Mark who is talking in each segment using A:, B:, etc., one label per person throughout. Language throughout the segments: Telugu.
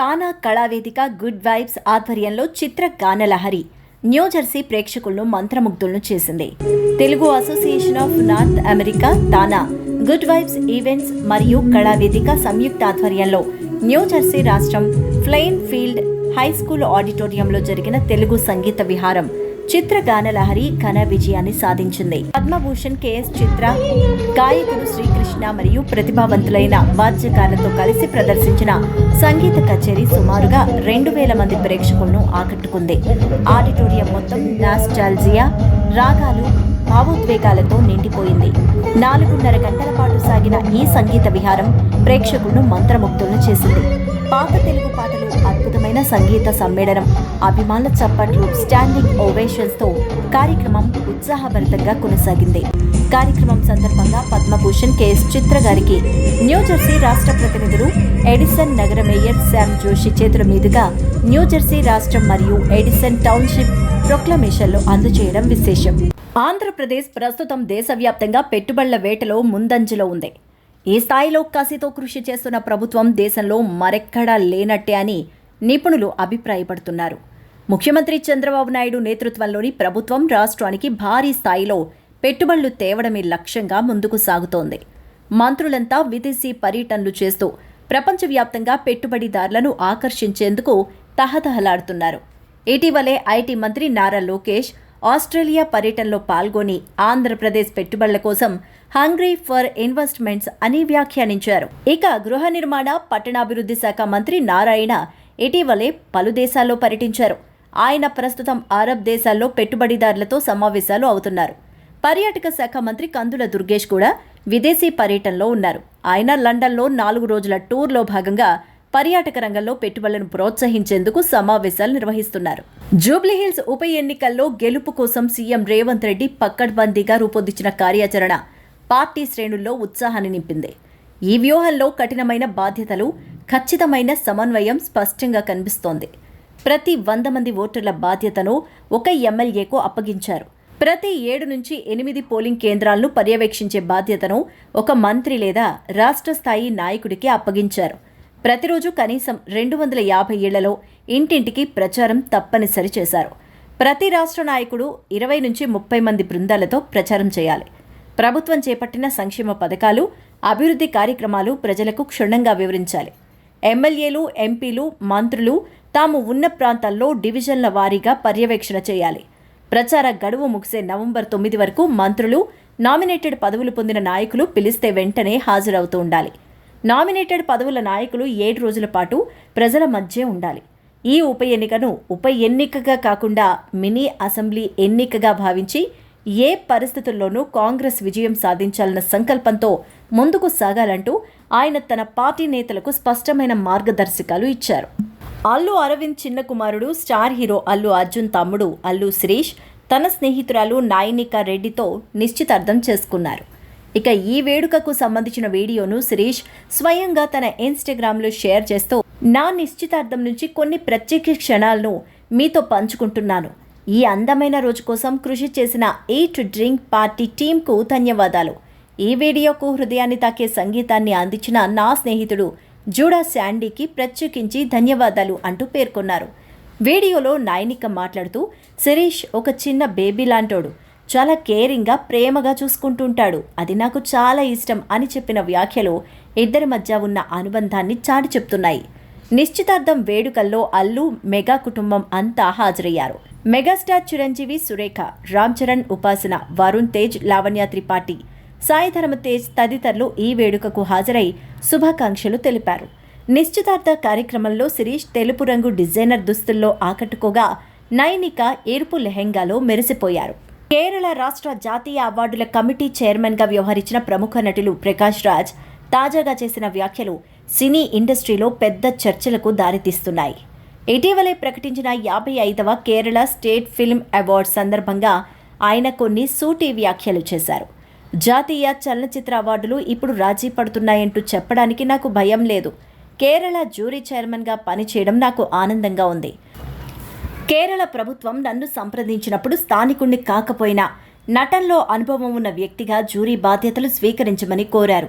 A: తానా కళావేదిక గుడ్ వైబ్స్ ఆధ్వర్యంలో చిత్ర గానలహరి న్యూజెర్సీ ప్రేక్షకులను మంత్రముగ్ధులను చేసింది. Telugu association of North America TANA good vibes events మరియు కళావేదిక సంయుక్త ఆధ్వర్యంలో న్యూజెర్సీ రాష్ట్రం ఫ్లెయిన్ ఫీల్డ్ హై స్కూల్ ఆడిటోరియంలో జరిగిన తెలుగు సంగీత విహారం చిత్రగానలహరి ఘన విజయాన్ని సాధించింది. పద్మభూషణ్ కెఎస్ చిత్ర గాయకుడు శ్రీకృష్ణ మరియు ప్రతిభావంతులైన వాద్యకారులతో కలిసి ప్రదర్శించిన సంగీత కచేరీ సుమారుగా రెండు వేల మంది ప్రేక్షకులను ఆకట్టుకుంది. ఆడిటోరియం మొత్తం నాస్టాల్జియా రాగాలు భావోద్వేగాలతో నిండిపోయింది. నాలుగున్నర గంటల పాటు సాగిన ఈ సంగీత విహారం ప్రేక్షకులను మంత్రముగ్ధులను చేసింది. పాత తెలుగు పాటలు అద్భుతమైన సంగీత సమ్మేళనం అభిమానుల చప్పట్లు స్టాండింగ్ ఓవేషన్స్తో కార్యక్రమం ఉత్సాహభరితంగా కొనసాగింది. కార్యక్రమం సందర్భంగా పద్మభూషణ్ కెఎస్ చిత్ర గారికి న్యూజెర్సీ రాష్ట్ర ప్రతినిధులు ఎడిసన్ నగర మేయర్ శామ్ జోషి చేతుల మీదుగా న్యూజెర్సీ రాష్ట్రం మరియు ఎడిసన్ టౌన్షిప్ ప్రొక్లమేషన్లు అందజేయడం విశేషం. ఆంధ్రప్రదేశ్ ప్రస్తుతం దేశవ్యాప్తంగా పెట్టుబడుల వేటలో ముందంజలో ఉంది. ఈ స్థాయిలో కసితో కృషి చేస్తున్న ప్రభుత్వం దేశంలో మరెక్కడా లేనట్టే అని నిపుణులు అభిప్రాయపడుతున్నారు. ముఖ్యమంత్రి చంద్రబాబు నాయుడు నేతృత్వంలోని ప్రభుత్వం రాష్ట్రానికి భారీ స్థాయిలో పెట్టుబడులు తేవడమే లక్ష్యంగా ముందుకు సాగుతోంది. మంత్రులంతా విదేశీ పర్యటనలు చేస్తూ ప్రపంచవ్యాప్తంగా పెట్టుబడిదారులను ఆకర్షించేందుకు తహతహలాడుతున్నారు. ఇటీవలే ఐటీ మంత్రి నారా లోకేష్ ఆస్ట్రేలియా పర్యటనలో పాల్గొని ఆంధ్రప్రదేశ్ పెట్టుబడుల కోసం హంగ్రీ ఫర్ ఇన్వెస్ట్మెంట్స్ అని వ్యాఖ్యానించారు. ఇక గృహ నిర్మాణ పట్టణాభివృద్ధి శాఖ మంత్రి నారాయణ ఇటీవలే పలు దేశాల్లో పర్యటించారు. ఆయన ప్రస్తుతం అరబ్ దేశాల్లో పెట్టుబడిదారులతో సమావేశాలు అవుతున్నారు. పర్యాటక శాఖ మంత్రి కందుల దుర్గేష్ కూడా విదేశీ పర్యటనలో ఉన్నారు. ఆయన లండన్లో నాలుగు రోజుల టూర్లో భాగంగా పర్యాటక రంగంలో పెట్టుబడులను ప్రోత్సహించేందుకు సమావేశాలు నిర్వహిస్తున్నారు. జూబ్లీహిల్స్ ఉప ఎన్నికల్లో గెలుపు కోసం సీఎం రేవంత్ రెడ్డి పక్కడ్బందీగా రూపొందించిన కార్యాచరణ పార్టీ శ్రేణుల్లో ఉత్సాహాన్ని నింపింది. ఈ వ్యూహంలో కఠినమైన బాధ్యతలు ఖచ్చితమైన సమన్వయం స్పష్టంగా కనిపిస్తోంది. ప్రతి వంద మంది ఓటర్ల బాధ్యతను ఒక ఎమ్మెల్యేకు అప్పగించారు. ప్రతి ఏడు నుంచి ఎనిమిది పోలింగ్ కేంద్రాలను పర్యవేక్షించే బాధ్యతను ఒక మంత్రి లేదా రాష్ట్ర స్థాయి నాయకుడికి అప్పగించారు. ప్రతిరోజు కనీసం రెండు వందల యాభై ఏళ్ళలో ఇంటింటికి ప్రచారం తప్పనిసరి చేశారు. ప్రతి రాష్ట్ర నాయకుడు ఇరవై నుంచి ముప్పై మంది బృందాలతో ప్రచారం చేయాలి. ప్రభుత్వం చేపట్టిన సంక్షేమ పథకాలు అభివృద్ధి కార్యక్రమాలు ప్రజలకు క్షుణ్ణంగా వివరించాలి. ఎమ్మెల్యేలు ఎంపీలు మంత్రులు తాము ఉన్న ప్రాంతాల్లో డివిజన్ల వారీగా పర్యవేక్షణ చేయాలి. ప్రచార గడువు ముగిసే నవంబర్ తొమ్మిది వరకు మంత్రులు నామినేటెడ్ పదవులు పొందిన నాయకులు పిలిస్తే వెంటనే హాజరవుతూ ఉండాలి. నామినేటెడ్ పదవుల నాయకులు ఏడు రోజుల పాటు ప్రజల మధ్య ఉండాలి. ఈ ఉప ఎన్నికను ఉప ఎన్నికగా కాకుండా మినీ అసెంబ్లీ ఎన్నికగా భావించి ఏ పరిస్థితుల్లోనూ కాంగ్రెస్ విజయం సాధించాలన్న సంకల్పంతో ముందుకు సాగాలంటూ ఆయన తన పార్టీ నేతలకు స్పష్టమైన మార్గదర్శకాలు ఇచ్చారు. అల్లు అరవింద్ చిన్న కుమారుడు స్టార్ హీరో అల్లు అర్జున్ తమ్ముడు అల్లు శిరీష్ తన స్నేహితురాలు నాయినిక రెడ్డితో నిశ్చితార్థం చేసుకున్నారు. ఇక ఈ వేడుకకు సంబంధించిన వీడియోను శిరీష్ స్వయంగా తన ఇన్స్టాగ్రామ్లో షేర్ చేస్తూ నా నిశ్చితార్థం నుంచి కొన్ని ప్రత్యేక క్షణాలను మీతో పంచుకుంటున్నాను. ఈ అందమైన రోజు కోసం కృషి చేసిన ఎయిట్ డ్రింక్ పార్టీ టీంకు ధన్యవాదాలు. ఈ వీడియోకు హృదయాన్ని తాకే సంగీతాన్ని అందించిన నా స్నేహితుడు జూడా శాండీకి ప్రత్యేకించి ధన్యవాదాలు అంటూ పేర్కొన్నారు. వీడియోలో నాయనిక మాట్లాడుతూ శిరీష్ ఒక చిన్న బేబీ లాంటోడు. చాలా కేరింగ్గా ప్రేమగా చూసుకుంటుంటాడు. అది నాకు చాలా ఇష్టం అని చెప్పిన వ్యాఖ్యలు ఇద్దరి మధ్య ఉన్న అనుబంధాన్ని చాటి చెప్తున్నాయి. నిశ్చితార్థం వేడుకల్లో అల్లు మెగా కుటుంబం అంతా హాజరయ్యారు. మెగాస్టార్ చిరంజీవి సురేఖ రామ్ చరణ్ ఉపాసన వరుణ్ తేజ్ లావణ్య త్రిపాఠి సాయి ధర్మ తేజ్ తదితరులు ఈ వేడుకకు హాజరై శుభాకాంక్షలు తెలిపారు. నిశ్చితార్థ కార్యక్రమంలో శిరీష్ తెలుపు రంగు డిజైనర్ దుస్తుల్లో ఆకట్టుకోగా నైనిక ఎరుపు లెహెంగాలో మెరిసిపోయారు. కేరళ రాష్ట్ర జాతీయ అవార్డుల కమిటీ చైర్మన్గా వ్యవహరించిన ప్రముఖ నటులు ప్రకాష్ రాజ్ తాజాగా చేసిన వ్యాఖ్యలు సినీ ఇండస్ట్రీలో పెద్ద చర్చలకు దారితీస్తున్నాయి. ఇటీవలే ప్రకటించిన యాభై ఐదవ కేరళ స్టేట్ ఫిల్మ్ అవార్డ్ సందర్భంగా ఆయన కొన్ని సూటి వ్యాఖ్యలు చేశారు. జాతీయ చలనచిత్ర అవార్డులు ఇప్పుడు రాజీ పడుతున్నాయంటూ చెప్పడానికి నాకు భయం లేదు. కేరళ జ్యూరీ చైర్మన్గా పనిచేయడం నాకు ఆనందంగా ఉంది. కేరళ ప్రభుత్వం నన్ను సంప్రదించినప్పుడు స్థానికుణ్ణి కాకపోయినా నటనలో అనుభవం ఉన్న వ్యక్తిగా జ్యూరీ బాధ్యతలు స్వీకరించమని కోరారు.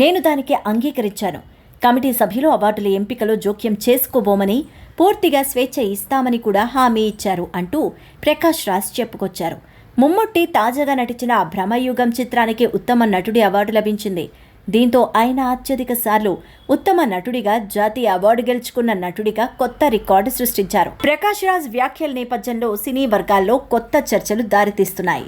A: నేను దానికి అంగీకరించాను. కమిటీ సభ్యులు అవార్డుల ఎంపికలో జోక్యం చేసుకోబోమని పూర్తిగా స్వేచ్ఛ ఇస్తామని కూడా హామీ ఇచ్చారు అంటూ ప్రకాష్ రాజ్ చెప్పుకొచ్చారు. ముమ్ముట్టి తాజాగా నటించిన భ్రమయుగం చిత్రానికి ఉత్తమ నటుడి అవార్డు లభించింది. దీంతో ఆయన అత్యధిక సార్లు ఉత్తమ నటుడిగా జాతీయ అవార్డు గెలుచుకున్న నటుడిగా కొత్త రికార్డు సృష్టించారు. ప్రకాష్ రాజ్ వ్యాఖ్యల నేపథ్యంలో సినీ వర్గాల్లో కొత్త చర్చలు దారితీస్తున్నాయి.